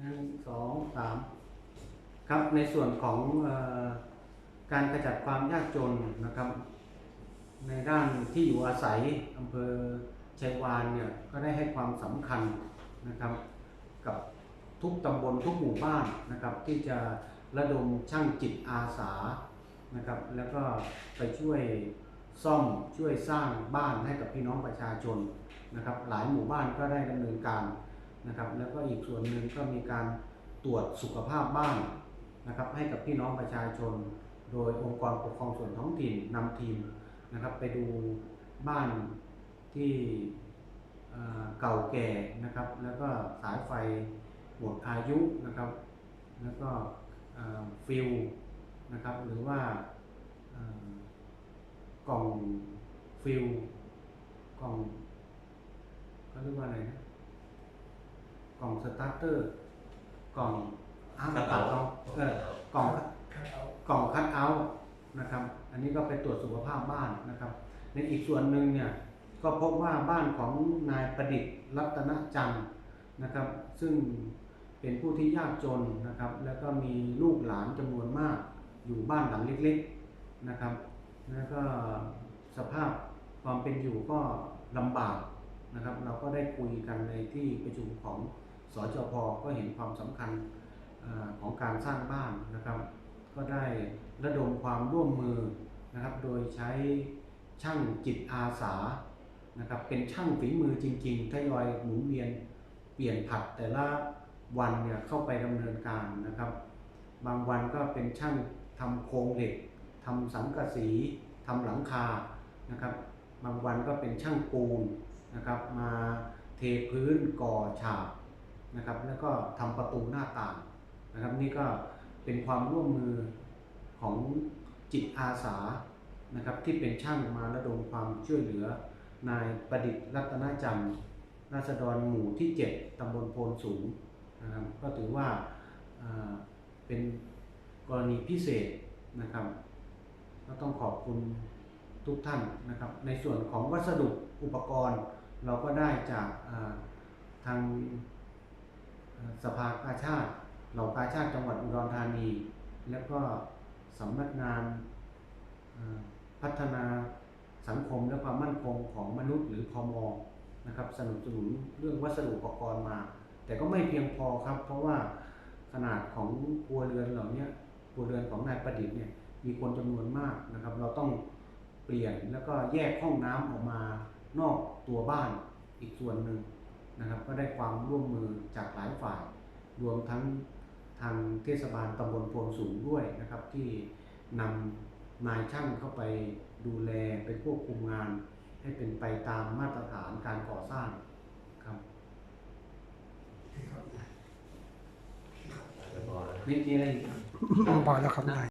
หนึ่งสองสามครับในส่วนของออการกระจัดความยากจนนะครับ ในด้านที่อยู่อาศัยอำเภอชัยวานเนี่ยก็ได้ให้ความสำคัญนะครับ กับทุกตำบลทุกหมู่บ้านนะครับ ที่จะระดมช่างจิตอาสานะครับ แล้วก็ไปช่วยซ่อมช่วยสร้างบ้านให้กับพี่น้องประชาชนนะครับ หลายหมู่บ้านก็ได้ดำเนินการ นะครับแล้วก็อีกส่วนหนึ่งก็มีการตรวจสุขภาพบ้านนะครับให้กับพี่น้องประชาชน โดยองค์กรปกครองส่วนท้องถิ่นนำทีมนะครับไปดูบ้านที่เก่าแก่นะครับ แล้วก็สายไฟหมดอายุนะครับ แล้วก็ฟิลนะครับหรือว่ากล่องฟิลกล่องเขาเรียกว่าอะไรนะ กล่องสตาร์เตอร์ กล่องอ้าวตัดเอาเออกล่องกล่องคัดเอาท์นะครับ อันนี้ก็ไปตรวจสุขภาพบ้านนะครับ ในอีกส่วนหนึ่งเนี่ยก็พบว่าบ้านของนายประดิษฐ์รัตนจันทร์นะครับ ซึ่งเป็นผู้ที่ยากจนนะครับ แล้วก็มีลูกหลานจำนวนมากอยู่บ้านหลังเล็กๆนะครับ แล้วก็สภาพความเป็นอยู่ก็ลำบากนะครับ เราก็ได้คุยกันในที่ประชุมของ สจพก็เห็นความสำคัญอของการสร้างบ้านนะครับ ก็ได้ระดมความร่วมมือนะครับ โดยใช้ช่างจิตอาสานะครับเป็นช่างฝีมือจริงๆทยอยหมุนเวียนเปลี่ยนผัดแต่ละวันเนี่ยเข้าไปดำเนินการนะครับ บางวันก็เป็นช่างทำโครงเหล็กทำสังกะสีทำหลังคานะครับ บางวันก็เป็นช่างปูนนะครับ มาเทพื้นก่อฉาบ นะครับ แล้วก็ทำประตูหน้าต่างนะครับ นี่ก็เป็นความร่วมมือของจิตอาสานะครับ ที่เป็นช่างมาระดมความช่วยเหลือนายประดิษฐ์รัตนจันทร์ราษฎรหมู่ที่ 7ตำบลโพนสูงนะครับ ก็ถือว่าาเป็นกรณีพิเศษนะครับก็ต้องขอบคุณทุกท่านนะครับ ในส่วนของวัสดุอุปกรณ์เราก็ได้จากาทาง สภากาชาติเหล่ากาชาติจังหวัดอุดรธานี แล้วก็สำนักงานพัฒนาสังคมและความมั่นคงของมนุษย์หรือพมนะครับสนับสนุนเรื่องวัสดุอุปกรณ์มา แต่ก็ไม่เพียงพอครับ เพราะว่าขนาดของครัวเรือนเหล่านี้ครัวเรือนของนายประดิษฐ์เนี่ยมีคนจำนวนมากนะครับ เราต้องเปลี่ยนแล้วก็แยกห้องน้ำออกมานอกตัวบ้านอีกส่วนหนึ่ง นะครับก็ได้ความร่วมมือจากหลายฝ่าย รวมทั้งทางเทศบาลตำบลโพนสูงด้วยนะครับ ที่นำนายช่างเข้าไปดูแลไปควบคุมงาน ให้เป็นไปตามมาตรฐานการก่อสร้างครับเรียบร้อยแล้วมีมีอะไรอีก พอแล้วครับได้